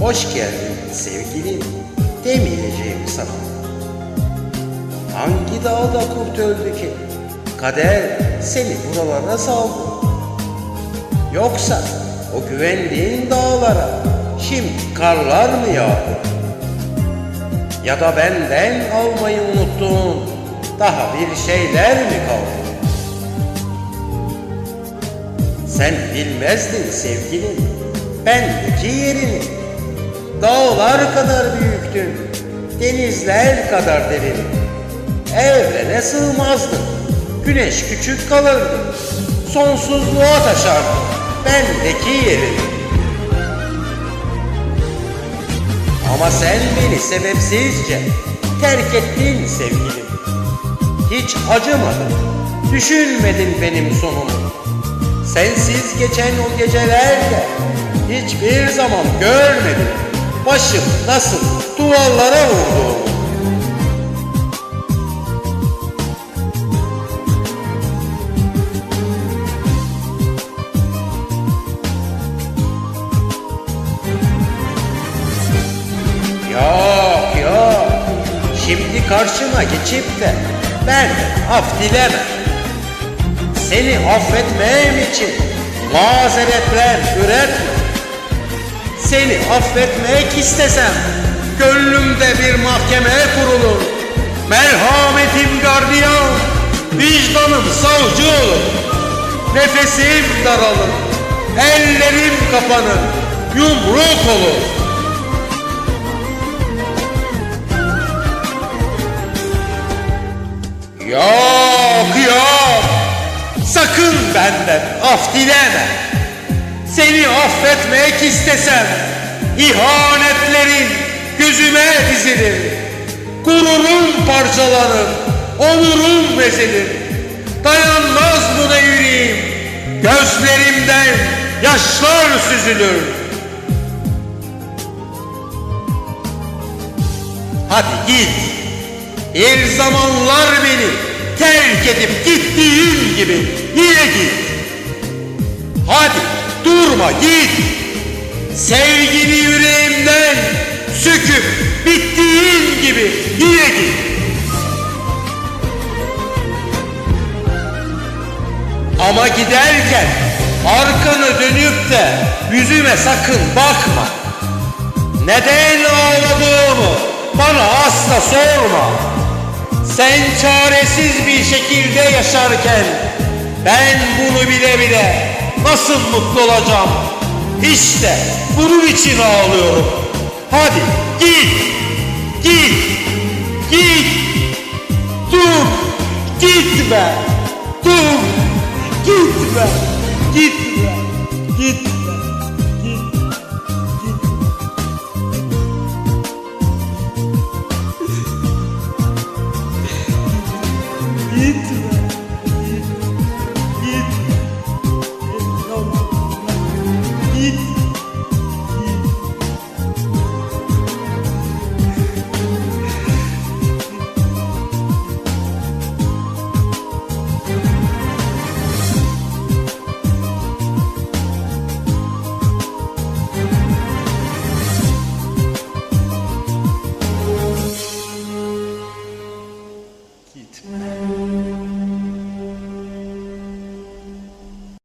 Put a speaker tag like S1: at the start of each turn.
S1: Hoş geldin sevgilim demeyeceğim sana. Hangi dağda kurt öldü ki? Kader seni buralara saldı. Yoksa o güvendiğin dağlara şimdi karlar mı yağdı? Ya da benden almayı unuttuğun daha bir şeyler mi kaldı? Sen bilmezdin sevgilim bendeki yerini. Dağlar kadar büyüktün, denizler kadar derin. Evrene sığmazdın, güneş küçük kalırdı. Sonsuzluğa taşardı bendeki yerini. Ama sen beni sebepsizce terk ettin sevgilim. Hiç acımadın, düşünmedin benim sonumu. Sensiz geçen o gecelerde hiçbir zaman görmedim. Başım nasıl duvarlara vurdu. Yok yok. Şimdi karşıma geçip de ben af dileme. Seni affetmem için mazeretler üretme. Seni affetmek istesem gönlümde bir mahkeme kurulur. Merhametim gardiyan, vicdanım savcı olur. Nefesim daralır, ellerim kapanır, yumruk olur. Yok yok. Sakın benden af dileme. Seni affetmek istesem ihanetlerin gözüme dizilir. Gururum parçalanır, onurum ezilir. Dayanmaz buna yüreğim. Gözlerimden yaşlar süzülür. Hadi git. Bir zamanlar beni terk edip gittiğin gibi yine git. Hadi durma git. Sevgini yüreğimden söküp bittiğin gibi yine git. Ama giderken arkanı dönüp de yüzüme sakın bakma. Neden ağladığımı bana asla sorma. Sen çaresiz bir şekilde yaşarken ben bunu bile bile nasıl mutlu olacağım? İşte bunun için ağlıyorum. Hadi git, git, git, dur, gitme, dur, gitme, gitme, gitme,